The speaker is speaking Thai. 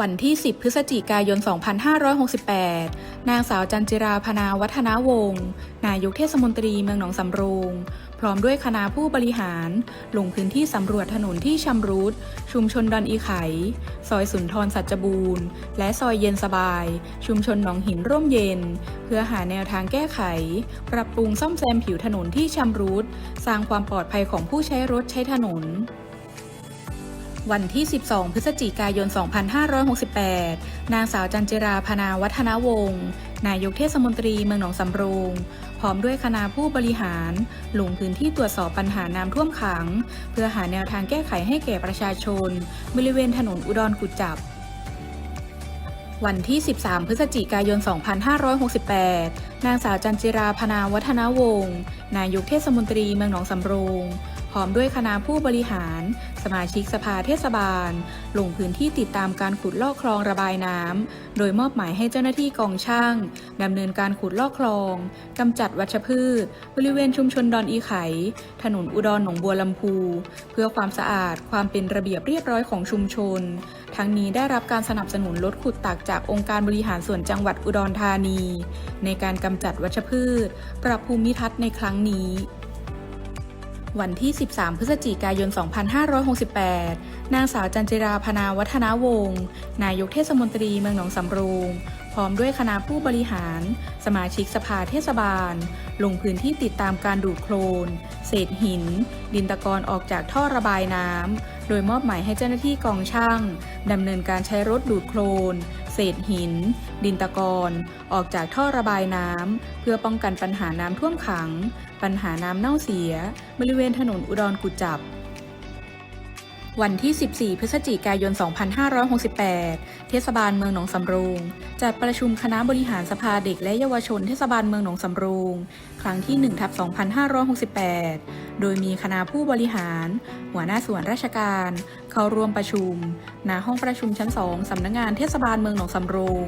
วันที่ 10 พฤศจิกายน 2568 นางสาวจันจิราพนาวัฒนาวงศ์นายกเทศมนตรีเมืองหนองสำโรง พร้อมด้วยคณะผู้บริหาร ลงพื้นที่สำรวจถนนที่ชำรุด ชุมชนดอนอีไข ซอยสุนทรสัจจบูรณ์ และซอยเย็นสบาย ชุมชนหนองหินร่มเย็น เพื่อหาแนวทางแก้ไข ปรับปรุงซ่อมแซมผิวถนนที่ชำรุด สร้างความปลอดภัยของผู้ใช้รถใช้ถนน วันที่ 12 พฤศจิกายน 2568 นางสาวจันจิราพนาวัฒนวงศ์นายกเทศมนตรีเมืองหนองสำโรง พร้อมด้วยคณะผู้บริหาร ลงพื้นที่ตรวจสอบปัญหาน้ำท่วมขัง เพื่อหาแนวทางแก้ไขให้แก่ประชาชน บริเวณถนนอุดรกุจจับวันที่ 13 พฤศจิกายน 2568 นางสาวจันจิราพนาวัฒนวงศ์ นายกเทศมนตรีเมืองหนองสำโรง พร้อมด้วยคณะผู้บริหาร สมาชิกสภาเทศบาล ลงพื้นที่ติดตามการขุดลอกคลองระบายน้ำ โดยมอบหมายให้เจ้าหน้าที่กองช่างดำเนินการขุดลอกคลองกำจัดวัชพืช บริเวณชุมชนดอนอีไข ถนนอุดรหนองบัวลำพู เพื่อความสะอาดความเป็นระเบียบเรียบร้อยของชุมชน ทั้งนี้ได้รับการสนับสนุนรถขุดตักจากองค์การบริหารส่วนจังหวัดอุดรธานี ในการกำจัดวัชพืช ปรับภูมิทัศน์ในครั้งนี้ วันที่ 13 พฤศจิกายน 2568 นางสาวจันจิราพนาวัฒนาวงศ์ นายกเทศมนตรีเมืองหนองสำโรงพร้อมด้วยคณะผู้บริหาร สมาชิกสภาเทศบาล ลงพื้นที่ติดตามการดูดโคลน เศษหิน ดินตะกอนออกจากท่อระบายน้ำ โดยมอบหมายให้เจ้าหน้าที่กองช่างดำเนินการใช้รถดูดโคลน เศษหิน ดินตะกอนออกจากท่อระบายน้ำ เพื่อป้องกันปัญหาน้ำท่วมขัง ปัญหาน้ำเน่าเสีย บริเวณถนนอุดรกุจจับ วันที่ 14 พฤศจิกายน 2568 เทศบาลเมืองหนองสำโรง จัดประชุมคณะบริหารสภาเด็กและเยาวชนเทศบาลเมืองหนองสำโรง ครั้งที่ 1 ทับ 2568 โดยมีคณะผู้บริหาร หัวหน้าส่วนราชการ เข้าร่วมประชุม ณ ห้องประชุมชั้น 2 สำนักงงานเทศบาลเมืองหนองสำโรง